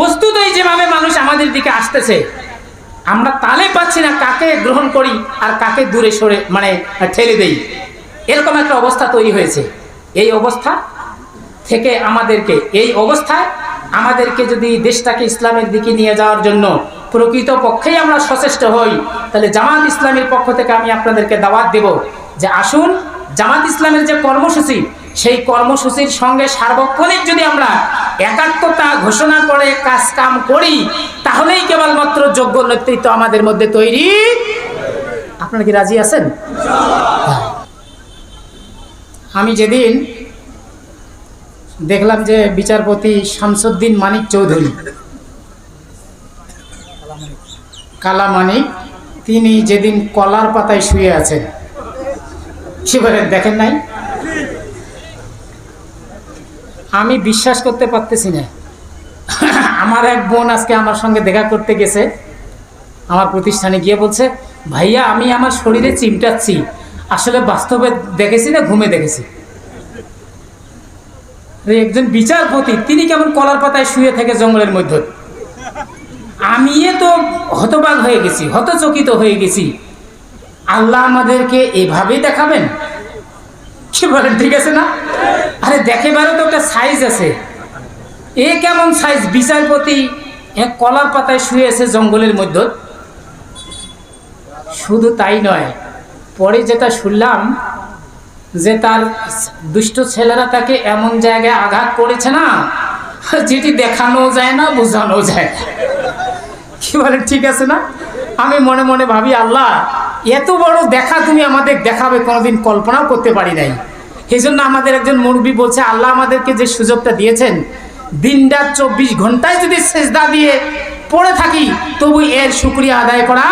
বস্তুতই যেভাবে মানুষ আমাদের দিকে আসতেছে, আমরা তালে পাচ্ছি না কাকে গ্রহণ করি আর কাকে দূরে সরে মানে ঠেলে দেই। এরকম একটা অবস্থা তৈরি হয়েছে। এই অবস্থা থেকে আমাদেরকে, এই অবস্থায় আমাদেরকে যদি দেশটাকে ইসলামের দিকে নিয়ে যাওয়ার জন্য প্রকৃত পক্ষেই আমরা সচেষ্ট হই, তাহলে জামাত ইসলামের পক্ষ থেকে আমি আপনাদেরকে দাওয়াত দেব যে আসুন, জামাত ইসলামের যে কর্মসূচি সেই কর্মসূচির সঙ্গে সার্বক্ষণিক যদি আমরা একাত্মতা ঘোষণা করে কাজ কাম করি, তাহলেই কেবলমাত্র যোগ্য নেতৃত্ব আমাদের মধ্যে তৈরি। আপনারা কি রাজি আছেন? হ্যাঁ। আমি যেদিন দেখলাম যে বিচারপতি শামসুদ্দিন মানিক চৌধুরী, কালা মানিক, তিনি যেদিন কলার পাতায় শুয়ে আছেন, সেবারে দেখেন নাই? আমি বিশ্বাস করতে পারতেছি না। আমার এক বোন আজকে আমার সঙ্গে দেখা করতে গেছে। আমার প্রতিষ্ঠানে গিয়ে বলছে, ভাইয়া, আমি আমার শরীরে চিমটাচ্ছি। আসলে বাস্তবে দেখেছি না ঘুমে দেখেছি? একজন বিচারপতি, তিনি কেমন কলার পাতায় শুয়ে থাকে জঙ্গলের মধ্যে আমি তো হতবাক হয়ে গেছি, হতচকিত হয়ে গেছি। আল্লাহ আমাদেরকে এভাবেই দেখাবেন? কি বলেন ঠিক আছে না? আরে দেখেবারও তো একটা সাইজ আছে। এ কেমন সাইজ বিচারপতি এক কলার পাতায় শুয়ে আছে জঙ্গলের মধ্যে। শুধু তাই নয়, পরে যেটা শুনলাম যে তার দুষ্ট ছেলেরা তাকে এমন জায়গায় আঘাত করেছে না, যেটি দেখানো যায় না বোঝানো যায়। কি বলে ঠিক আছে না? আমি মনে মনে ভাবি, আল্লাহ এত বড় দেখা তুমি আমাদের দেখাবে, কোনোদিন কল্পনাও করতে পারি নাই। সেই জন্য আমাদের একজন মুরব্বী বলছে, আল্লাহ আমাদেরকে যে সুযোগটা দিয়েছেন দিন রাত চব্বিশ ঘন্টায় যদি সেজদা দিয়ে পড়ে থাকি, তবু এর শুক্রিয়া আদায় করা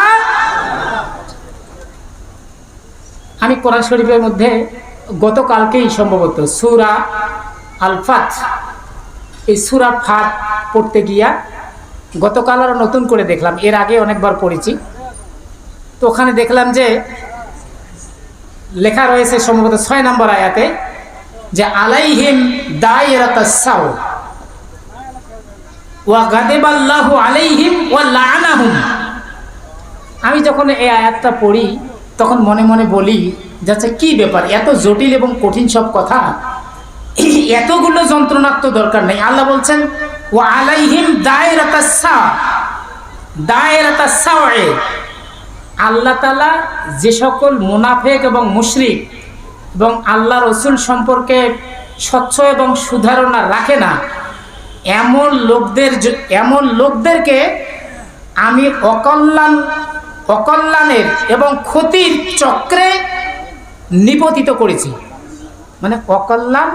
আমি কোরআন শরীফের মধ্যে গতকালকেই সম্ভবত সুরা আলফাত, এই সুরা ফাত পড়তে গিয়া গতকাল আরও নতুন করে দেখলাম, এর আগে অনেকবার পড়েছি। তো ওখানে দেখলাম যে লেখা রয়েছে সম্ভবত ছয় নম্বর আয়াতে যে আলাইহিম দায়রাতাসাও ওয়া আলাইহিম ওয়া আমি যখন এই আয়াতটা পড়ি, তখন মনে মনে বলি যাচ্ছে কি ব্যাপার? এত জটিল এবং কঠিন সব কথা। এতগুলো যন্ত্রণার তো দরকার নেই। আল্লাহ বলছেন ও আলাইহিম দায়রাতাসা দায়রাতাসা আল্লাহ তালা যে সকল মুনাফেক এবং মুশরিক এবং আল্লাহ রসুল সম্পর্কে স্বচ্ছ এবং সুধারণা রাখে না, এমন লোকদের এমন লোকদেরকে আমি অকল্যাণ, অকল্যাণের এবং ক্ষতির চক্রে নিপতিত করেছি। মানে অকল্যাণ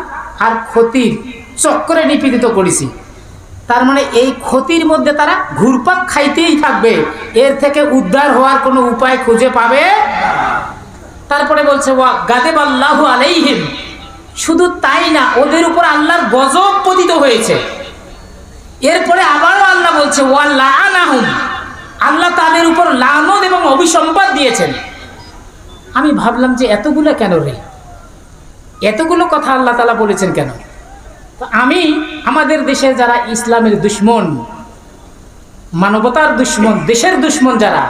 আর ক্ষতির চক্রে নিপীড়িত করেছি। তার মানে এই ক্ষতির মধ্যে তারা ঘুরপাক খাইতেই থাকবে। এর থেকে উদ্ধার হওয়ার কোনো উপায় খুঁজে পাবে তারপরে বলছে, ওয়া গাদেব আল্লাহ আলাইহিম। শুধু তাই না, ওদের উপর আল্লাহর গজব পতিত হয়েছে। এরপরে আবারও আল্লাহ বলছে, ওয়া লাআনাহুম। আল্লাহ তাদের উপর লানত এবং অভিসম্পাদ দিয়েছেন। আমি ভাবলাম যে এতগুলো কেন রে? এতগুলো কথা আল্লাহ তালা বলেছেন কেন? আমি আমাদের দেশে যারা ইসলামের দুশ্মন, মানবতার দুশ্মন, দেশের দুশ্মন যারা,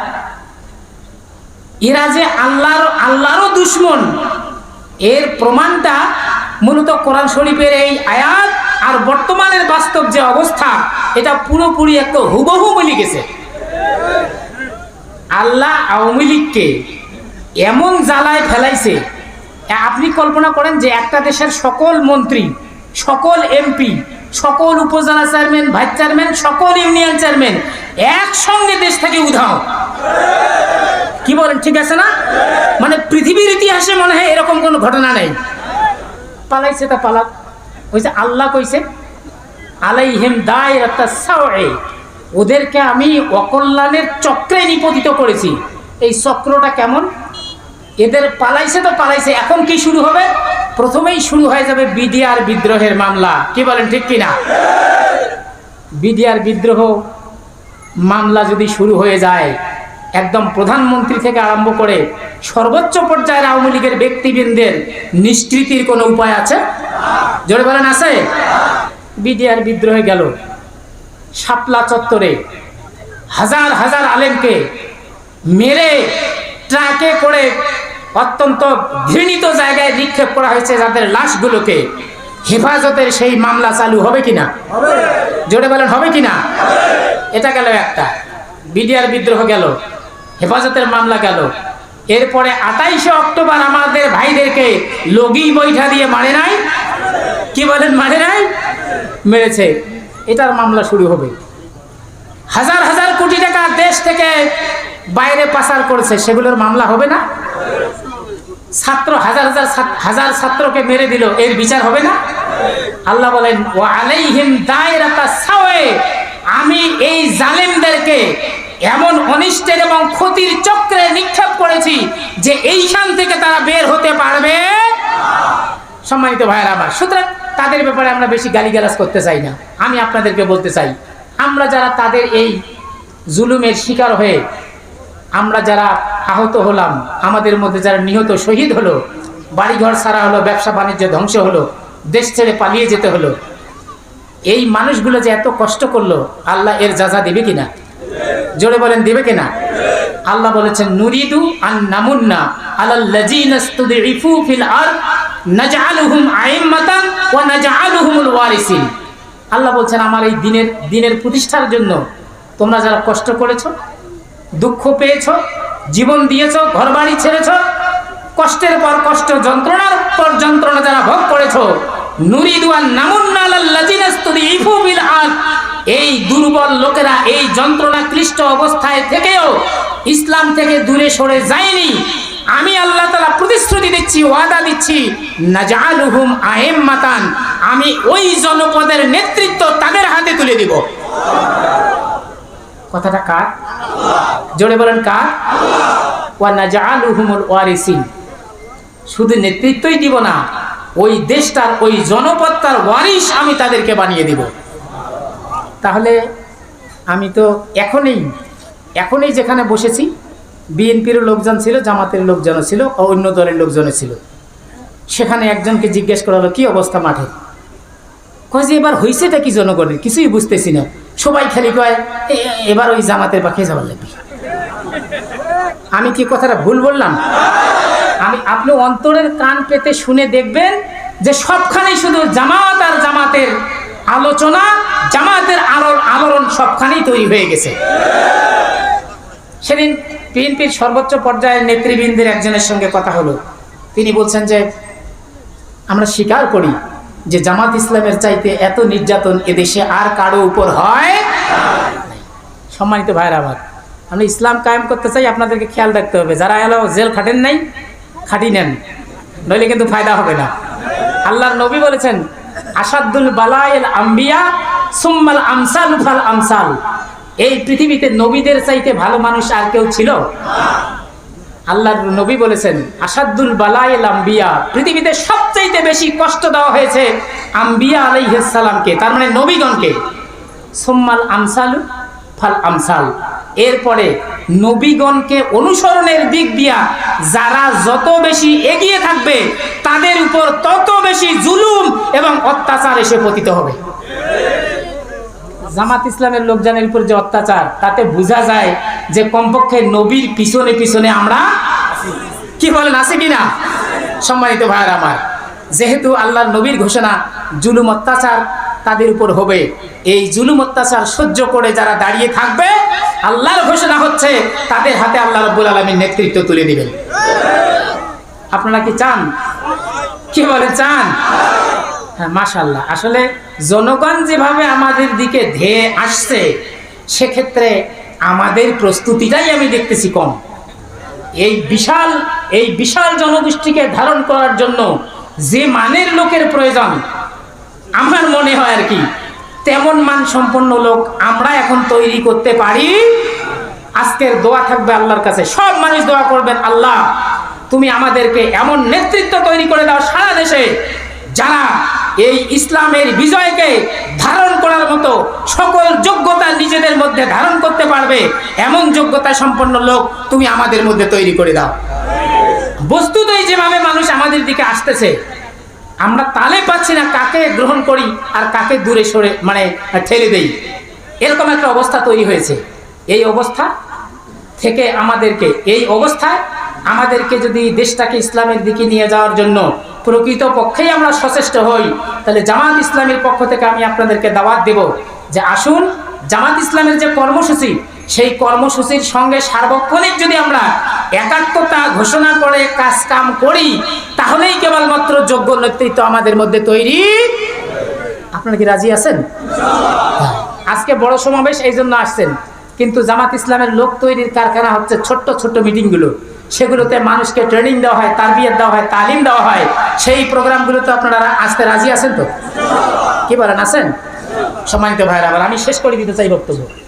এরা যে আল্লাহর, আল্লাহরও দুশ্মন, এর প্রমাণটা মূলত কোরআন শরীফের এই আয়াত আর বর্তমানের বাস্তব যে অবস্থা, এটা পুরোপুরি একটা হুবহু মিলে গেছে। আল্লাহ আওয়ামী লীগকে এমন জ্বালায় ফেলাইছে আপনি কল্পনা করেন যে একটা দেশের সকল মন্ত্রী সকল এমপি সকল উপজেলা চেয়ারম্যান ভাইস চেয়ারম্যান সকল ইউনিয়ন চেয়ারম্যান একসঙ্গে দেশ থেকে উধাও। কি বলেন, ঠিক আছে না? মানে পৃথিবীর ইতিহাসে মনে হয় এরকম কোনো ঘটনা নেই। পালাইছে তা পালাক। কইছে, আল্লাহ কইছে, আলাইহিম দায়রাতা সাওয়ে ওদেরকে আমি অকল্যাণের চক্রে নিপতিত করেছি। এই চক্রটা কেমন? এদের পালাইছে তো পালাইছে, এখন কি শুরু হবে? প্রথমেই শুরু হয়ে যাবে বিডিআর বিদ্রোহের মামলা। কি বলেন, ঠিক কিনা? বিডিআর বিদ্রোহ মামলা যদি শুরু হয়ে যায়, একদম প্রধানমন্ত্রী থেকে আরম্ভ করে সর্বোচ্চ পর্যায়ের আওয়ামী লীগের ব্যক্তিবৃন্দের নিষ্কৃতির কোনো উপায় আছে? জোরে বলেন, আছে? বিডিআর বিদ্রোহে গেল। শাপলা চত্বরে হাজার হাজার আলেমকে মেরে, ট্রাকে করে অত্যন্ত ঘৃণিত জায়গায় নিক্ষেপ করা হয়েছে যাদের লাশগুলোকে। হেফাজতের সেই মামলা চালু হবে কিনা? জোরে বলেন হবে কিনা? এটা গেল একটা। বিডিআর বিদ্রোহ গেল হেফাজতের মামলা গেল। এরপরে আঠাইশে অক্টোবর আমাদের ভাইদেরকে লগি বৈঠা দিয়ে মারে নাই? কি বলেন মারে নাই? মেরেছে। এটার মামলা শুরু হবে। হাজার হাজার কোটি টাকা দেশ থেকে বাইরে পাচার করেছে সেগুলোর মামলা হবে না? ছাত্র, হাজার হাজার হাজার ছাত্রকে মেরে দিল। এর বিচার হবে না? আল্লাহ বলেন ও আলাইহিম দায়রাতা সাওয়ে। আমি এই জালেমদেরকে এমন অনিষ্টের এবং ক্ষতির চক্রে নিক্ষেপ করেছি যে এইখান থেকে তারা বের হতে পারবে সম্মানিত ভাইয়ের আমার, সুতরাং তাদের ব্যাপারে আমরা বেশি গালিগালাজ করতে চাই না। আমি আপনাদেরকে বলতে চাই, আমরা যারা তাদের এই জুলুমের শিকার হয়ে, আমরা যারা আহত হলাম। আমাদের মধ্যে যারা নিহত শহীদ হলো, বাড়িঘর সারা হলো, ব্যবসা বাণিজ্য ধ্বংস হলো, দেশ ছেড়ে পালিয়ে যেতে হলো। এই মানুষগুলো যে এত কষ্ট করল, আল্লাহ এর যাজা দেবে কিনা? জোরে বলেন, দেবে কিনা? আল্লাহ বলেছেন, নুরিদু আন নামুন্না আলাল লাযিনা ইসতুদঈফু ফিল আরদ, নাজআলুহুম আইম্মাতান ওয়া নাজআলুহুমুল ওয়ারিসিন। আল্লাহ বলছেন, আমার এই দিনের দিনের প্রতিষ্ঠার জন্য তোমরা যারা কষ্ট করেছ, দুঃখ পেয়েছ জীবন দিয়েছ, ঘরবাড়ি ছেড়েছ, কষ্টের পর কষ্ট, যন্ত্রণার পর যন্ত্রণা যারা ভোগ করেছ, নুরিদুয়ান এই দুর্বল লোকেরা এই যন্ত্রণা ক্লিষ্ট অবস্থায় থেকেও ইসলাম থেকে দূরে সরে যায়নি। আমি আল্লাহ তালা প্রতিশ্রুতি দিচ্ছি, ওয়াদা দিচ্ছি নাজালুহুম আহেম্মাতান আমি ওই জনপদের নেতৃত্ব তাদের হাতে তুলে দিব। কথাটা কার? জোরে বলেন কার? ওয়ারিসিন। শুধু নেতৃত্বই দিব না, ওই দেশটার, ওই জনপদটার ওয়ারিস আমি তাদেরকে বানিয়ে দিব। তাহলে আমি তো এখনই এখনই যেখানে বসেছি বিএনপির লোকজন ছিল, জামাতের লোকজনও ছিল অন্য দলের লোকজনও ছিল। সেখানে একজনকে জিজ্ঞেস করা হলো, কি অবস্থা মাঠে? কয় যে, এবার হয়েছেটা কি জনগণের? কিছুই বুঝতেছি না। সবাই খালি কয়, "এ- এ- এবার ওই জামাতের পাখে যাওয়ার লাগবে। আমি কি কথাটা ভুল বললাম? আমি আপনি অন্তরের কান পেতে শুনে দেখবেন যে সবখানেই শুধু জামাত আর জামাতের আলোচনা, জামাতের আলোর আলোড়ন সবখানেই তৈরি হয়ে গেছে। সেদিন বিএনপির সর্বোচ্চ পর্যায়ের নেতৃবৃন্দের একজনের সঙ্গে কথা হলো। তিনি বলছেন যে, আমরা স্বীকার করি। যে জামাত ইসলামের চাইতে এত নির্যাতন এদেশে আর কারও উপর হয় সম্মানিত ভাইরা আমার, আমরা ইসলাম কায়েম করতে চাই, আপনাদেরকে খেয়াল রাখতে হবে। যারা এলো জেল খাটেন নাই, খাটি নেন। নইলে কিন্তু ফায়দা হবে না। আল্লাহর নবী বলেছেন আসাদুল বালাইল আম্বিয়া, সুম্মাল আমসাল ফাল আমসাল। এই পৃথিবীতে নবীদের চাইতে ভালো মানুষ আর কেউ ছিল? আল্লাহর নবী বলেছেন আসাদুল বালাইল আম্বিয়া পৃথিবীতে সবচাইতে বেশি কষ্ট দেওয়া হয়েছে আম্বিয়া আলাইহিস সালামকে, তার মানে নবীগণকে। সোম্মাল আমসালু ফাল আমসাল। এরপরে নবীগণকে অনুসরণের দিক দিয়া যারা যত বেশি এগিয়ে থাকবে, তাদের উপর তত বেশি জুলুম এবং অত্যাচার এসে পতিত হবে। জামাত ইসলামের লোকজনের উপর যে অত্যাচার, তাতে বোঝা যায় যে কমপক্ষে নবীর পিছনে পিছনে আমরা কি বলেন, আছে কিনা সম্মানিত ভাইয়ের আমার, যেহেতু আল্লাহর নবীর ঘোষণা জুলুম অত্যাচার তাদের উপর হবে, এই জুলুম অত্যাচার সহ্য করে যারা দাঁড়িয়ে থাকবে, আল্লাহর ঘোষণা হচ্ছে তাদের হাতে আল্লাহ রব্বুল আলমীর নেতৃত্ব তুলে দিবেন। আপনারা কি চান? কি বলে চান? হ্যাঁ মাশাল্লাহ আসলে জনগণ যেভাবে আমাদের দিকে ধেয়ে আসছে, সেক্ষেত্রে আমাদের প্রস্তুতিটাই আমি দেখতেছি কম। এই বিশাল এই বিশাল জনগোষ্ঠীকে ধারণ করার জন্য যে মানের লোকের প্রয়োজন, আমার মনে হয় আর কি, তেমন মান সম্পন্ন লোক আমরা এখন তৈরি করতে পারি। আজকের দোয়া থাকবে আল্লাহর কাছে। সব মানুষ দোয়া করবেন, আল্লাহ, তুমি আমাদেরকে এমন নেতৃত্ব তৈরি করে দাও সারা দেশে যারা এই ইসলামের বিজয়কে ধারণ করার মতো সকল যোগ্যতা নিজেদের মধ্যে ধারণ করতে পারবে, এমন যোগ্যতা সম্পন্ন লোক তুমি আমাদের মধ্যে তৈরি করে দাও। বস্তুতই যেভাবে মানুষ আমাদের দিকে আসতেছে, আমরা তালে পাচ্ছি না কাকে গ্রহণ করি আর কাকে দূরে সরে মানে ঠেলে দেই। এরকম একটা অবস্থা তৈরি হয়েছে। এই অবস্থা থেকে আমাদেরকে, এই অবস্থায় আমাদেরকে যদি দেশটাকে ইসলামের দিকে নিয়ে যাওয়ার জন্য প্রকৃত পক্ষেই আমরা সচেষ্ট হই, তাহলে জামাত ইসলামের পক্ষ থেকে আমি আপনাদেরকে দাওয়াত দেব যে আসুন, জামাত ইসলামের যে কর্মসূচি, সেই কর্মসূচির সঙ্গে সার্বক্ষণিক যদি আমরা একাত্মতা ঘোষণা করে কাজ কাম করি, তাহলেই কেবলমাত্র যোগ্য নেতৃত্ব আমাদের মধ্যে তৈরি। আপনারা কি রাজি আছেন? আজকে বড় সমাবেশ এই জন্য আসছেন। কিন্তু জামাত ইসলামের লোক তৈরির কারখানা হচ্ছে ছোট্ট ছোট্ট মিটিংগুলো। সেগুলোতে মানুষকে ট্রেনিং দেওয়া হয়, তারবিয়ত দেওয়া হয়, তালিম দেওয়া হয়। সেই প্রোগ্রামগুলোতে আপনারা আসতে রাজি আছেন তো? কি বলেন, আছেন? সম্মানিত ভাইরা আবার আমি শেষ করে দিতে চাই বক্তব্য।